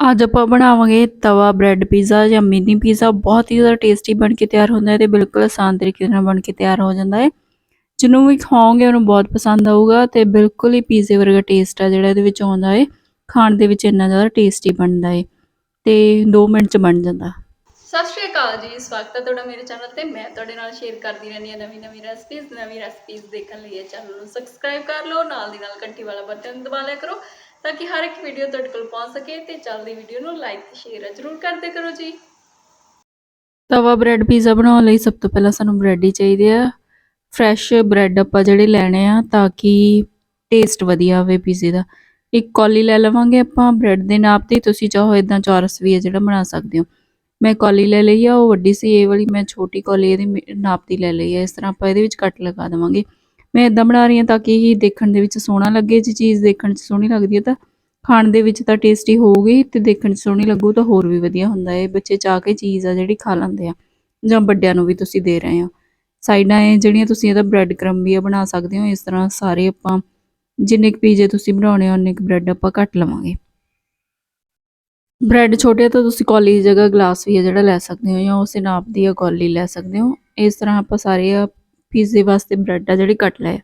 ਅੱਜ ਆਪਾਂ ਬਣਾਵਾਂਗੇ ਤਵਾ ਬ੍ਰੈਡ ਪੀਜ਼ਾ ਜਾਂ ਮਿਨੀ ਪੀਜ਼ਾ ਬਹੁਤ ਹੀ ਜ਼ਿਆਦਾ ਟੇਸਟੀ ਬਣ ਕੇ ਤਿਆਰ ਹੁੰਦਾ ਹੈ ਤੇ ਬਿਲਕੁਲ ਆਸਾਨ ਤਰੀਕੇ ਨਾਲ ਬਣ ਕੇ ਤਿਆਰ ਹੋ ਜਾਂਦਾ ਹੈ। ਜਿਹਨੂੰ ਵੀ ਖਾਓਗੇ ਉਹਨੂੰ ਬਹੁਤ ਪਸੰਦ ਆਊਗਾ ਤੇ ਬਿਲਕੁਲ ਹੀ ਪੀਜ਼ੇ ਵਰਗਾ ਟੇਸਟ ਆ ਜਿਹੜਾ ਇਹਦੇ ਵਿੱਚ ਆਉਂਦਾ ਹੈ। ਖਾਣ ਦੇ ਵਿੱਚ ਇੰਨਾ ਜ਼ਿਆਦਾ ਟੇਸਟੀ ਬਣਦਾ ਹੈ ਤੇ 2 ਮਿੰਟ ਚ ਬਣ ਜਾਂਦਾ। ਸਤਿ ਸ਼੍ਰੀ ਅਕਾਲ ਜੀ, ਸਵਾਗਤ ਹੈ ਤੁਹਾਡਾ ਮੇਰੇ ਚੈਨਲ ਤੇ। ਮੈਂ ਤੁਹਾਡੇ ਨਾਲ ਸ਼ੇਅਰ ਕਰਦੀ ਰਹਿੰਦੀ ਹਾਂ ਨਵੀਂ ਨਵੀਂ ਰੈਸਪੀਜ਼ ਨਵੀਂ ਰੈਸਪੀਜ਼ ਦੇਖਣ ਲਈ। ਇਹ ਚੈਨਲ ਨੂੰ ਸਬਸਕ੍ਰਾਈਬ ਕਰ ਲਓ, ਨਾਲ ਦੀ ਨਾਲ ਘੰਟੀ ਵਾਲਾ ਬਟਨ ਦਬਾ ਲਿਆ ਕਰੋ ਤਾਂ ਕਿ ਹਰ ਇੱਕ ਵੀਡੀਓ ਤੁਹਾਡੇ ਕੋਲ ਪਹੁੰਚ ਸਕੇ ਤੇ ਚੱਲਦੀ ਵੀਡੀਓ ਨੂੰ ਲਾਈਕ ਤੇ ਸ਼ੇਅਰ ਜ਼ਰੂਰ ਕਰਦੇ ਕਰੋ ਜੀ। ਤਵਾ ਬ੍ਰੈਡ ਪੀਜ਼ਾ ਬਣਾਉਣ ਲਈ ਸਭ ਤੋਂ ਪਹਿਲਾਂ ਸਾਨੂੰ ਬ੍ਰੈਡ ਹੀ ਚਾਹੀਦੇ ਆ। ਫਰੈਸ਼ ਬ੍ਰੈਡ ਆਪਾਂ ਜਿਹੜੇ ਲੈਣੇ ਆ ਤਾਂ ਕਿ ਟੇਸਟ ਵਧੀਆ ਆਵੇ ਪੀਜ਼ੇ ਦਾ। ਇੱਕ ਕੌਲੀ ਲੈ ਲਵਾਂਗੇ ਆਪਾਂ ਬ੍ਰੈਡ ਦੇ ਨਾਪ ਤੇ, ਤੁਸੀਂ ਚਾਹੋ ਇਦਾਂ ਚੌਰਸ ਵੀ ਹੈ ਜਿਹੜਾ ਬਣਾ ਸਕਦੇ ਹੋ। ਮੈਂ ਕੌਲੀ ਲੈ ਲਈ ਆ, ਉਹ ਵੱਡੀ ਸੀ, ਇਹ ਵਾਲੀ ਮੈਂ ਛੋਟੀ ਕੌਲੀ, ਇਹਦੇ ਨਾਪ ਦੀ ਲੈ ਲਈ ਆ। ਇਸ ਤਰ੍ਹਾਂ ਆਪਾਂ ਇਹਦੇ ਵਿੱਚ ਕੱਟ ਲਗਾ ਦੇਵਾਂਗੇ। ਮੈਂ ਇਦਾਂ ਬਣਾ ਰਹੀ ਹਾਂ ਤਾਂ ਕਿ ਇਹ ਦੇਖਣ ਦੇ ਵਿੱਚ ਸੋਹਣਾ ਲੱਗੇ, ਜੇ ਚੀਜ਼ ਦੇਖਣ 'ਚ ਸੋਹਣੀ ਲੱਗਦੀ ਹੈ ਤਾਂ ਖਾਣ ਦੇ ਵਿੱਚ ਤਾਂ ਟੇਸਟੀ ਹੋਊਗੀ ਤੇ ਦੇਖਣ 'ਚ ਸੋਹਣੀ ਲੱਗੂ ਤਾਂ ਹੋਰ ਵੀ ਵਧੀਆ ਹੁੰਦਾ ਹੈ। ਬੱਚੇ ਚਾਹ ਕੇ ਚੀਜ਼ ਆ ਜਿਹੜੀ ਖਾ ਲੈਂਦੇ ਆ ਜਾਂ ਵੱਡਿਆਂ ਨੂੰ ਵੀ ਤੁਸੀਂ ਦੇ ਰਹੇ ਹੋ। ਸਾਈਡਾਂ ਇਹ ਜਿਹੜੀਆਂ ਤੁਸੀਂ ਇਹਦਾ ਬ੍ਰੈਡ ਕਰਮ ਵੀ ਆ ਬਣਾ ਸਕਦੇ ਹੋ, ਇਸ ਤਰ੍ਹਾਂ ਸਾਰੇ ਆਪਾਂ ਜਿੰਨੇ ਕੁ ਪੀਜ਼ੇ ਤੁਸੀਂ ਬਣਾਉਣੇ ਆ, ਉਨੇ ਕੁ ਬ੍ਰੈਡ ਆਪਾਂ ਕੱਟ ਲਵਾਂਗੇ। ਬ੍ਰੈਡ ਛੋਟੇ ਤਾਂ ਤੁਸੀਂ ਕੌਲੀ ਦੀ ਜਗ੍ਹਾ ਗਲਾਸ ਵੀ ਆ ਜਿਹੜਾ ਲੈ ਸਕਦੇ ਹੋ ਜਾਂ ਉਸੇ ਨਾਪ ਦੀ ਆ ਕੌਲੀ ਲੈ ਸਕਦੇ ਹੋ। ਇਸ ਤਰ੍ਹਾਂ ਆਪਾਂ ਸਾਰੇ ਆ ਪੀਜ਼ੇ ਵਾਸਤੇ ਬ੍ਰੈਡ ਆ ਜਿਹੜੇ ਕੱਟ ਲਏ।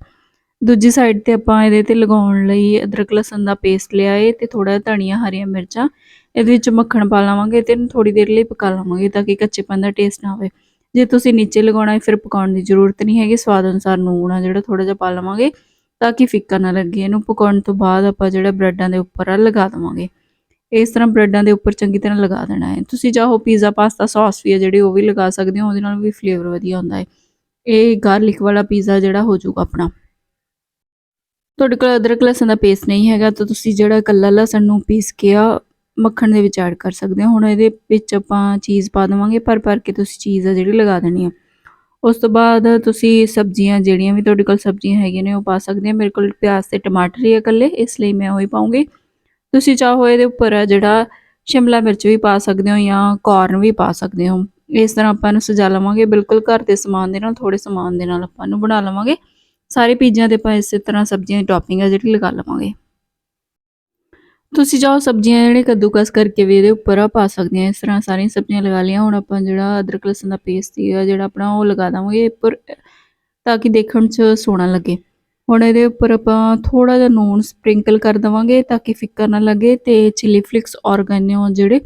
ਦੂਜੀ ਸਾਈਡ ਤੇ ਆਪਾਂ ਇਹਦੇ ਤੇ ਲਗਾਉਣ ਲਈ ਅਦਰਕ, ਲਸਣ ਦਾ ਪੇਸਟ ਲਿਆ ਏ ਤੇ ਥੋੜਾ ਧਨੀਆ, ਹਰੀਆਂ ਮਿਰਚਾਂ। ਇਹਦੇ ਵਿੱਚ ਮੱਖਣ ਪਾ ਲਵਾਂਗੇ ਤੇ ਇਹਨੂੰ ਥੋੜੀ ਦੇਰ ਲਈ ਪਕਾ ਲਵਾਂਗੇ ਤਾਂ ਕਿ ਕੱਚੇਪਨ ਦਾ ਟੇਸਟ ਨਾ ਆਵੇ। ਜੇ ਤੁਸੀਂ ਨੀਚੇ ਲਗਾਉਣਾ ਹੈ ਫਿਰ ਪਕਾਉਣ ਦੀ ਜ਼ਰੂਰਤ ਨਹੀਂ ਹੈਗੀ। ਸਵਾਦ ਅਨੁਸਾਰ ਨੂਣ ਆ ਜਿਹੜਾ ਥੋੜਾ ਜਿਹਾ ਪਾ ਲਵਾਂਗੇ ਤਾਂ ਕਿ ਫਿੱਕਾ ਨਾ ਲੱਗੇ। ਇਹਨੂੰ ਪਕਾਉਣ ਤੋਂ ਬਾਅਦ ਆਪਾਂ ਜਿਹੜਾ ਬ੍ਰੈਡਾਂ ਦੇ ਉੱਪਰ ਆ ਲਗਾ ਦੇਵਾਂਗੇ। ਇਸ ਤਰ੍ਹਾਂ ਬ੍ਰੈਡਾਂ ਦੇ ਉੱਪਰ ਚੰਗੀ ਤਰ੍ਹਾਂ ਲਗਾ ਦੇਣਾ ਹੈ ਤੁਸੀਂ ਚਾਹੋ ਪੀਜ਼ਾ ਪਾਸਤਾ ਸੌਸ ਵੀ ਹੈ ਜਿਹੜੀ ਉਹ ਵੀ ਲਗਾ ਸਕਦੇ ਹੋ, ਉਹਦੇ ਨਾਲ ਵੀ ਫਲੇਵਰ ਵਧੀਆ ਹੁੰਦਾ ਹੈ ਇਹ ਗਾਰਲਿਕ ਵਾਲਾ ਪੀਜ਼ਾ ਜਿਹੜਾ ਹੋ ਜਾਊਗਾ ਆਪਣਾ। ਤੁਹਾਡੇ ਕੋਲ ਅਦਰਕ ਲਸਣ ਦਾ ਪੇਸਟ ਨਹੀਂ ਹੈਗਾ, ਤਾਂ ਤੁਸੀਂ ਜਿਹੜਾ ਕੱਲਾ ਲਸਣ ਨੂੰ ਪੀਸ ਕੇ ਆ ਮੱਖਣ ਦੇ ਵਿੱਚ ਐਡ ਕਰ ਸਕਦੇ ਹੋ। ਹੁਣ ਇਹਦੇ ਵਿੱਚ ਆਪਾਂ ਚੀਜ਼ ਪਾ ਦੇਵਾਂਗੇ, ਪਰ ਪਰ ਕੇ ਤੁਸੀਂ ਚੀਜ਼ ਆ ਜਿਹੜੀ ਲਗਾ ਦੇਣੀ ਆ। ਉਸ ਤੋਂ ਬਾਅਦ ਤੁਸੀਂ ਸਬਜ਼ੀਆਂ ਜਿਹੜੀਆਂ ਵੀ ਤੁਹਾਡੇ ਕੋਲ ਸਬਜ਼ੀਆਂ ਹੈਗੀਆਂ ਨੇ ਉਹ ਪਾ ਸਕਦੇ ਹੋ ਮੇਰੇ ਕੋਲ ਪਿਆਜ਼ ਤੇ ਟਮਾਟਰ ਹੀ ਆ ਇਕੱਲੇ, ਇਸ ਲਈ ਮੈਂ ਉਹੀ ਪਾਉਂਗੀ। ਤੁਸੀਂ ਚਾਹੋ ਇਹਦੇ ਉੱਪਰ ਜਿਹੜਾ ਸ਼ਿਮਲਾ ਮਿਰਚ ਵੀ ਪਾ ਸਕਦੇ ਹੋ ਜਾਂ ਕਾਰਨ ਵੀ ਪਾ ਸਕਦੇ ਹੋ। ਇਸ ਤਰ੍ਹਾਂ ਆਪਾਂ ਇਹਨੂੰ ਸਜਾ ਲਵਾਂਗੇ, ਬਿਲਕੁਲ ਘਰ ਦੇ ਸਮਾਨ ਦੇ ਨਾਲ ਥੋੜੇ ਸਮਾਨ ਦੇ ਨਾਲ ਆਪਾਂ ਨੂੰ ਬਣਾ ਲਵਾਂਗੇ। ਸਾਰੇ ਪੀਜ਼ਿਆਂ ਤੇ ਆਪਾਂ ਇਸੇ ਤਰ੍ਹਾਂ ਸਬਜ਼ੀਆਂ ਦੀ ਟੌਪਿੰਗ ਆ ਜਿਹੜੀ ਲਗਾ ਲਵਾਂਗੇ। ਤੁਸੀਂ ਜਾਓ, ਸਬਜ਼ੀਆਂ ਜਿਹੜੇ ਕੱਦੂਕਸ ਕਰਕੇ ਵੀ ਇਹਦੇ ਉੱਪਰ ਆ, ਪਾ ਸਕਦੇ ਆ, ਇਸ ਤਰ੍ਹਾਂ ਸਾਰੀਆਂ ਸਬਜ਼ੀਆਂ ਲਗਾ ਲਈਆਂ। ਹੁਣ ਆਪਾਂ ਜਿਹੜਾ ਅਦਰਕ, ਲਸਣ ਦਾ ਪੇਸਟ ਹੀ ਆ ਜਿਹੜਾ ਆਪਣਾ ਉਹ ਲਗਾ ਦਾਂਗੇ ਉੱਪਰ, ਤਾਂ ਕਿ ਦੇਖਣ 'ਚ ਸੋਹਣਾ ਲੱਗੇ। ਹੁਣ ਇਹਦੇ ਉੱਪਰ ਆਪਾਂ ਥੋੜਾ ਜਿਹਾ ਨੂਨ ਸਪ੍ਰਿੰਕਲ ਕਰ ਦਵਾਂਗੇ ਤਾਂ ਕਿ ਫਿੱਕਾ ਨਾ ਲੱਗੇ ਤੇ ਚਿਲੀ ਫਲਿਕਸ ਔਰਗੈਨੋ ਜਿਹੜੇ,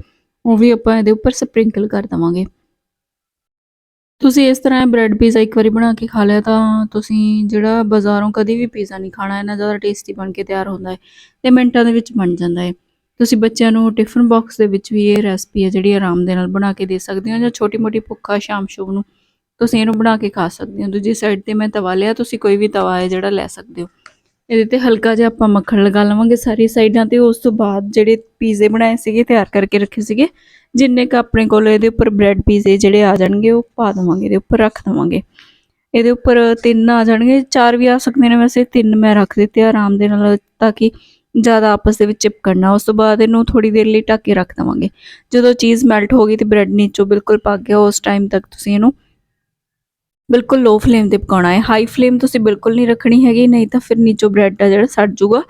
ਉਹ ਵੀ ਆਪਾਂ ਇਹਦੇ ਉੱਪਰ ਸਪ੍ਰਿੰਕਲ ਕਰ ਦਵਾਂਗੇ। ਤੁਸੀਂ ਇਸ ਤਰ੍ਹਾਂ ਬ੍ਰੈਡ ਪੀਜ਼ਾ ਇੱਕ ਵਾਰੀ ਬਣਾ ਕੇ ਖਾ ਲਿਆ ਤਾਂ ਤੁਸੀਂ ਜਿਹੜਾ ਬਾਜ਼ਾਰੋਂ ਕਦੀ ਵੀ ਪੀਜ਼ਾ ਨਹੀਂ ਖਾਣਾ, ਇੰਨਾ ਜ਼ਿਆਦਾ ਟੇਸਟੀ ਬਣ ਕੇ ਤਿਆਰ ਹੁੰਦਾ ਹੈ ਤੇ ਮਿੰਟਾਂ ਦੇ ਵਿੱਚ ਬਣ ਜਾਂਦਾ ਹੈ। ਤੁਸੀਂ ਬੱਚਿਆਂ ਨੂੰ ਟਿਫਨ ਬਾਕਸ ਦੇ ਵਿੱਚ ਵੀ ਇਹ ਰੈਸਪੀ ਹੈ ਜਿਹੜੀ ਆਰਾਮ ਦੇ ਨਾਲ ਬਣਾ ਕੇ ਦੇ ਸਕਦੇ ਹੋ ਜਾਂ ਛੋਟੀ ਮੋਟੀ ਭੁੱਖਾ ਸ਼ਾਮ ਸ਼ੁਭ ਨੂੰ ਤੁਸੀਂ ਇਹਨੂੰ ਬਣਾ ਕੇ ਖਾ ਸਕਦੇ ਹੋ। ਦੂਜੀ ਸਾਈਡ ਤੇ ਮੈਂ ਤਵਾ ਲਿਆ, ਤੁਸੀਂ ਕੋਈ ਵੀ ਤਵਾ ਹੈ ਜਿਹੜਾ ਲੈ ਸਕਦੇ ਹੋ। ਇਹਦੇ ਤੇ ਹਲਕਾ ਜਿਹਾ ਆਪਾਂ ਮੱਖਣ ਲਗਾ ਲਵਾਂਗੇ ਸਾਰੀ ਸਾਈਡਾਂ ਤੇ, ਉਸ ਤੋਂ ਬਾਅਦ ਜਿਹੜੇ ਪੀਜ਼ੇ ਬਣਾਏ ਸੀਗੇ, ਤਿਆਰ ਕਰਕੇ ਰੱਖੇ ਸੀਗੇ, ਜਿੰਨੇ ਕ ਆਪਣੇ ਕੋਲ ਇਹਦੇ ਉੱਪਰ ਬ੍ਰੈਡ ਪੀਜ਼ੇ ਜਿਹੜੇ ਆ ਜਾਣਗੇ, ਉਹ ਪਾ ਦਵਾਂਗੇ, ਇਹਦੇ ਉੱਪਰ ਰੱਖ ਦਵਾਂਗੇ। ਇਹਦੇ ਉੱਪਰ ਤਿੰਨ ਆ ਜਾਣਗੇ, ਚਾਰ ਵੀ ਆ ਸਕਦੇ ਨੇ ਵੈਸੇ, ਤਿੰਨ ਮੈਂ ਰੱਖ ਦਿੱਤੇ ਆਰਾਮ ਦੇ ਨਾਲ, ਤਾਂ ਕਿ ਜ਼ਿਆਦਾ ਆਪਸ ਦੇ ਵਿੱਚ ਚਿਪਕਣ ਨਾ, ਉਸ ਤੋਂ ਬਾਅਦ ਇਹਨੂੰ ਥੋੜੀ ਦੇਰ ਲਈ ਢੱਕ ਕੇ ਰੱਖ ਦਵਾਂਗੇ। ਜਦੋਂ ਚੀਜ਼ ਮੈਲਟ ਹੋ ਗਈ ਤੇ ਬ੍ਰੈਡ ਨੀਚੋਂ ਬਿਲਕੁਲ ਪੱਕ ਗਿਆ, ਉਸ ਟਾਈਮ ਤੱਕ ਤੁਸੀਂ ਇਹਨੂੰ ਬਿਲਕੁਲ ਲੋ ਫਲੇਮ ਤੇ ਪਕਾਉਣਾ ਹੈ। ਹਾਈ ਫਲੇਮ ਤੁਸੀਂ ਬਿਲਕੁਲ ਨਹੀਂ ਰੱਖਣੀ ਹੈਗੀ, ਨਹੀਂ ਤਾਂ ਫਿਰ ਨੀਚੋਂ ਬ੍ਰੈਡ ਆ ਜਿਹੜਾ ਸੜ ਜਾਊਗਾ,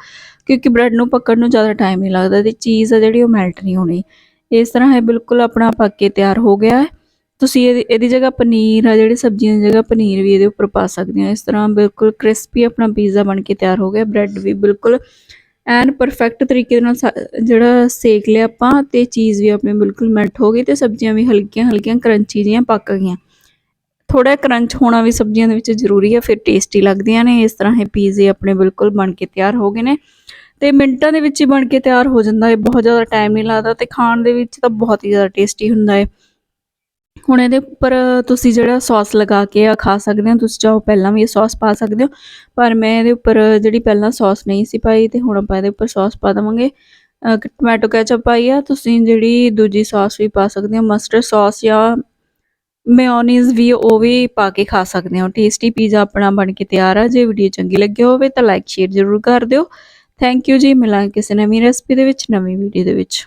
ਕਿਉਂਕਿ ਬ੍ਰੈਡ ਨੂੰ ਪੱਕਣ ਨੂੰ ਜ਼ਿਆਦਾ ਟਾਈਮ ਨਹੀਂ ਲੱਗਦਾ ਤੇ ਚੀਜ਼ ਆ ਜਿਹੜੀ ਉਹ ਮੈਲਟ ਨਹੀਂ ਹੋਣੀ। ਇਸ ਤਰ੍ਹਾਂ ਹੈ ਬਿਲਕੁਲ ਆਪਣਾ ਪੱਕ ਕੇ ਤਿਆਰ ਹੋ ਗਿਆ ਹੈ। ਤੁਸੀਂ ਇਹਦੀ ਇਹਦੀ ਜਗ੍ਹਾ ਪਨੀਰ ਆ, ਜਿਹੜੀ ਸਬਜ਼ੀਆਂ ਦੀ ਜਗ੍ਹਾ ਪਨੀਰ ਵੀ ਇਹਦੇ ਉੱਪਰ ਪਾ ਸਕਦੇ ਹੋ। ਇਸ ਤਰ੍ਹਾਂ ਬਿਲਕੁਲ ਕ੍ਰਿਸਪੀ ਆਪਣਾ ਪੀਜ਼ਾ ਬਣ ਕੇ ਤਿਆਰ ਹੋ ਗਿਆ। ਬ੍ਰੈਡ ਵੀ ਬਿਲਕੁਲ ਐਨ ਪਰਫੈਕਟ ਤਰੀਕੇ ਨਾਲ ਸਾ- ਜਿਹੜਾ ਸੇਕ ਲਿਆ ਆਪਾਂ ਤੇ ਚੀਜ਼ ਵੀ ਆਪਣੀ ਬਿਲਕੁਲ ਮੈਲਟ ਹੋ ਗਈ ਤੇ ਸਬਜ਼ੀਆਂ ਵੀ ਹਲਕੀਆਂ ਹਲਕੀਆਂ ਕਰੰਚੀ ਜੀਆਂ ਪੱਕ ਗਈਆਂ। ਥੋੜਾ ਕਰੰਚ ਹੋਣਾ ਵੀ ਸਬਜ਼ੀਆਂ ਦੇ ਵਿੱਚ ਜ਼ਰੂਰੀ ਹੈ ਫਿਰ ਟੇਸਟੀ ਲੱਗਦੀਆਂ ਨੇ, ਇਸ ਤਰ੍ਹਾਂ ਇਹ ਪੀਜ਼ੇ ਆਪਣੇ ਬਿਲਕੁਲ ਬਣ ਕੇ ਤਿਆਰ ਹੋ ਗਏ ਨੇ। ਤੇ ਮਿੰਟਾਂ ਦੇ ਵਿੱਚ ਹੀ ਬਣ ਕੇ ਤਿਆਰ ਹੋ ਜਾਂਦਾ ਹੈ, ਬਹੁਤ ਜ਼ਿਆਦਾ ਟਾਈਮ ਨਹੀਂ ਲੱਗਦਾ ਤੇ ਖਾਣ ਦੇ ਵਿੱਚ ਤਾਂ ਬਹੁਤ ਹੀ ਜ਼ਿਆਦਾ ਟੇਸਟੀ ਹੁੰਦਾ ਹੈ। ਹੁਣ ਇਹਦੇ ਉੱਪਰ ਤੁਸੀਂ ਜਿਹੜਾ ਸੌਸ ਲਗਾ ਕੇ ਆ ਖਾ ਸਕਦੇ ਹੋ, ਤੁਸੀਂ ਚਾਹੋ ਪਹਿਲਾਂ ਵੀ ਇਹ ਸੌਸ ਪਾ ਸਕਦੇ ਹੋ, ਪਰ ਮੈਂ ਇਹਦੇ ਉੱਪਰ ਜਿਹੜੀ ਪਹਿਲਾਂ ਸੌਸ ਨਹੀਂ ਸੀ ਪਾਈ ਤੇ ਹੁਣ ਆਪਾਂ ਇਹਦੇ ਉੱਪਰ ਸੌਸ ਪਾ ਦੇਵਾਂਗੇ। ਟੋਮੈਟੋ ਕੈਚਅਪ ਪਾਈ ਆ, ਤੁਸੀਂ ਜਿਹੜੀ ਦੂਜੀ ਸੌਸ ਵੀ ਪਾ ਸਕਦੇ ਹੋ ਮਸਟਰਡ ਸੌਸ ਜਾਂ ਮੇਯੋਨੀਜ਼ ਵੀ ਉਹ ਵੀ ਪਾ ਕੇ ਖਾ ਸਕਦੇ ਹੋ। ਟੇਸਟੀ ਪੀਜ਼ਾ ਆਪਣਾ ਬਣ ਕੇ ਤਿਆਰ ਆ। ਜੇ ਵੀਡੀਓ ਚੰਗੀ ਲੱਗੀ ਹੋਵੇ ਤਾਂ ਲਾਈਕ ਸ਼ੇਅਰ ਜ਼ਰੂਰ ਕਰ ਦਿਓ। ਥੈਂਕ ਯੂ ਜੀ। ਮਿਲਾਂਗੇ ਕਿਸੇ ਨਵੀਂ ਰੈਸਪੀ ਦੇ ਵਿੱਚ, ਨਵੀਂ ਵੀਡੀਓ ਦੇ ਵਿੱਚ।